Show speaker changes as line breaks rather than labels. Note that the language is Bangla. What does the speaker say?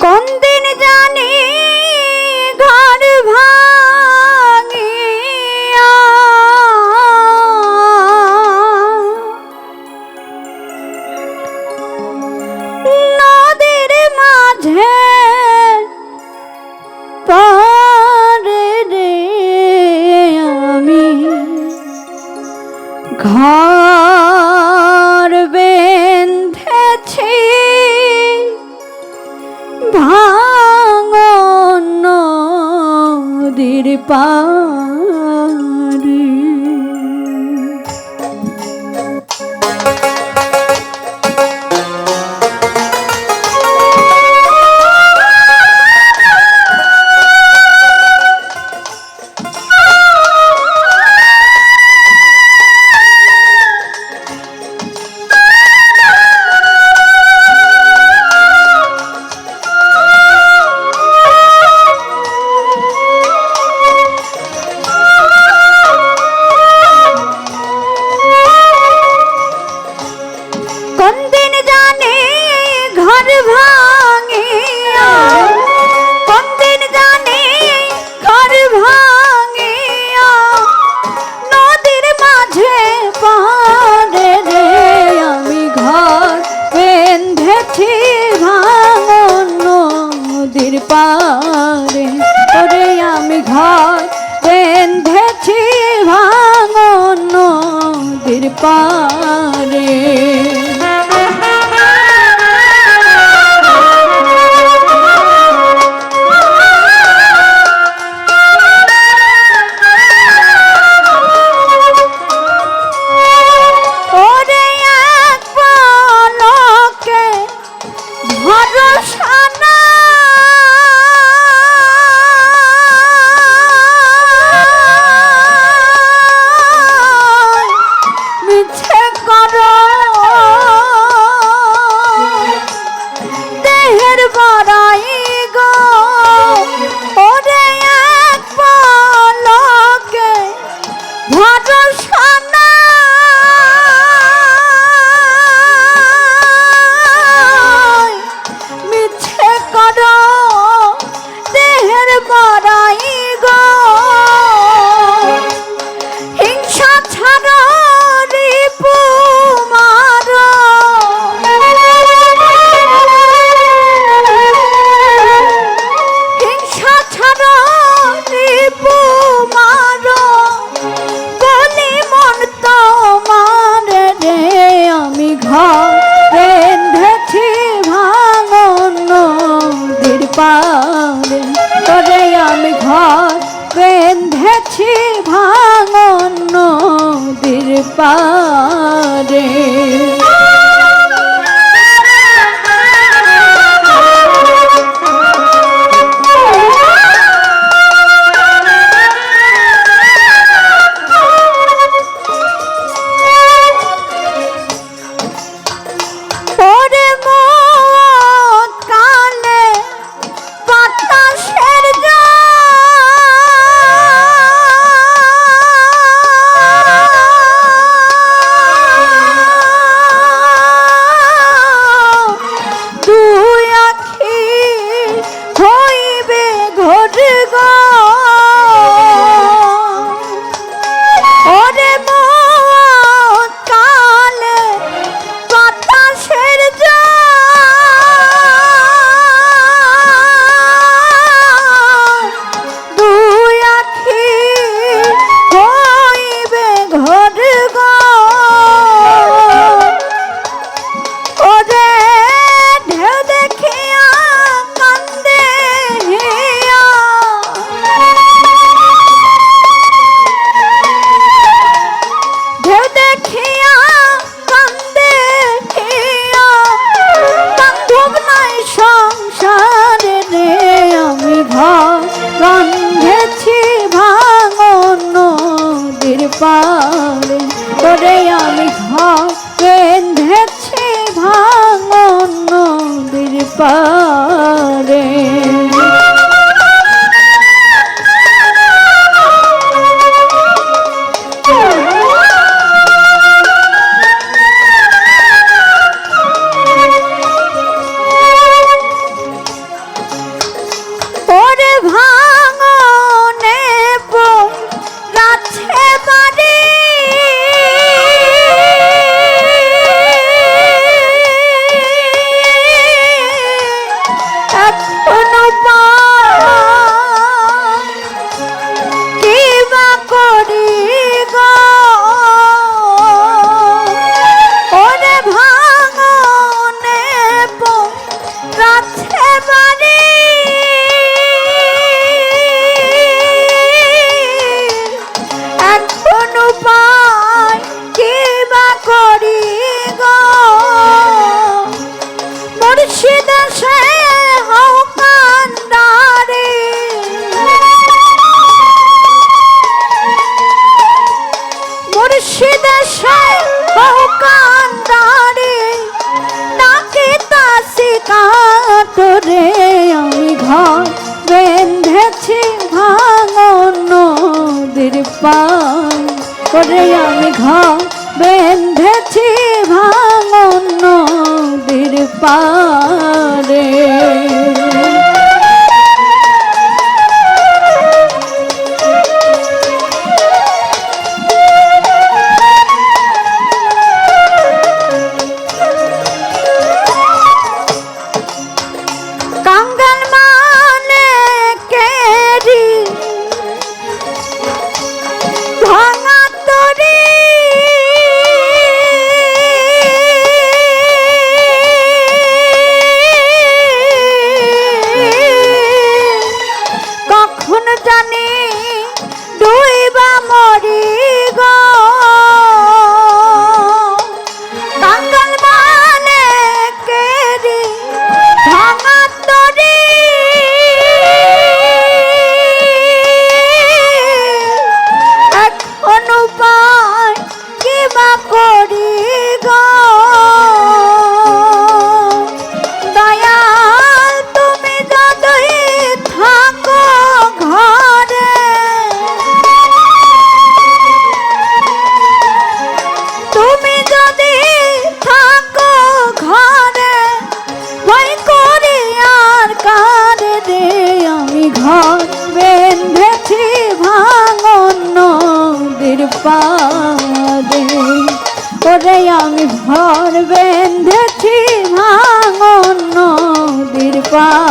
con নদীর ঘর বেঁধেছি ভাঙন নদীর পারে নদীর পারে করে আমি বেঁধেছি ভাঙন নদীর পারে নদীর পাদে ওরে আমি ভর বেঁধেছি ভাঙন নদীর আমি